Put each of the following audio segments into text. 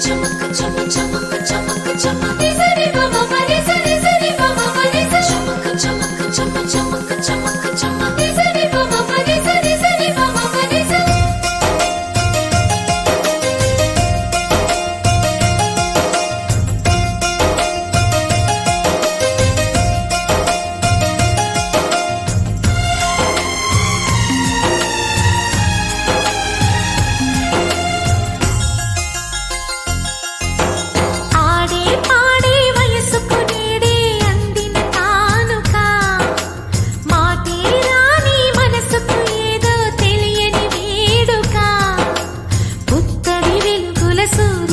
çabuk çabuk çabuk çabuk çabuk. Nize bir baba nize nize bir baba nize Çabuk çabuk çabuk çabuk. ಸೂರ್ಯ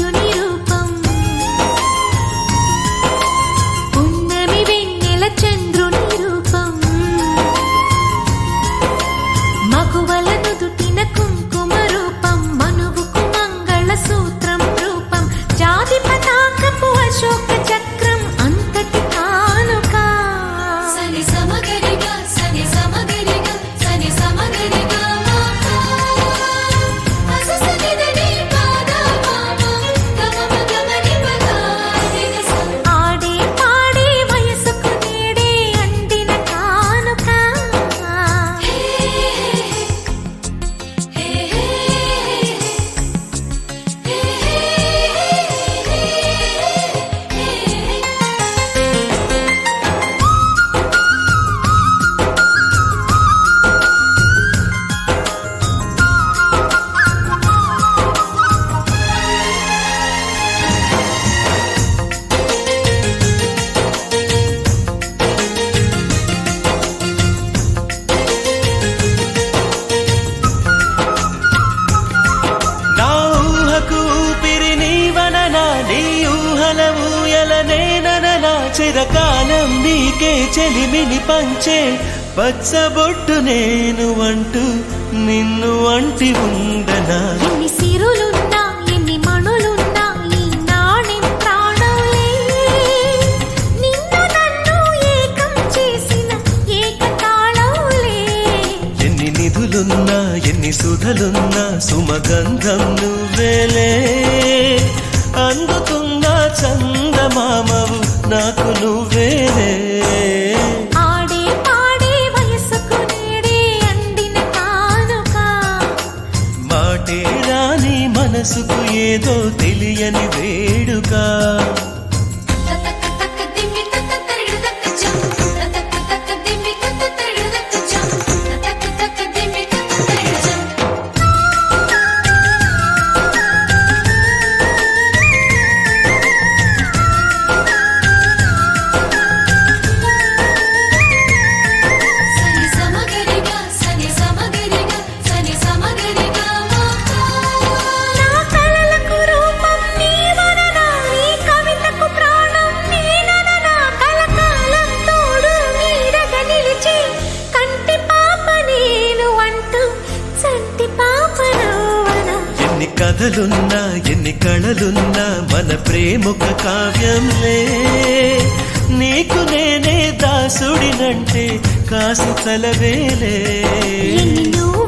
నీకే చెలిమిని పంచే పచ్చబొట్టు నేను అంటూ నిన్ను అంటి ఉండనా ఎన్ని సిరులున్నా ఎన్ని మణులున్నా ఈ నాణెం ప్రాణంలే నిన్ను నన్ను ఏకం చేసిన ఏకతాళంలే ఎన్ని నిధులున్నా ఎన్ని సుధలున్నా సుమగంధం నువ్వేలే. అందుతున్నా చందమామవు నాకు నువ్వేలే ఆడే పాడే వయసుకు నేడే అందిన కానుక. మాటే రాని మనసుకు ఏదో తెలియని వేడుక. ఎన్ని కథలున్నా ఎన్ని కళలున్నా మన ప్రేమొక కావ్యంలే. నీకు నేనే దాసుడినంటే కాసు తలవేలే నువ్వు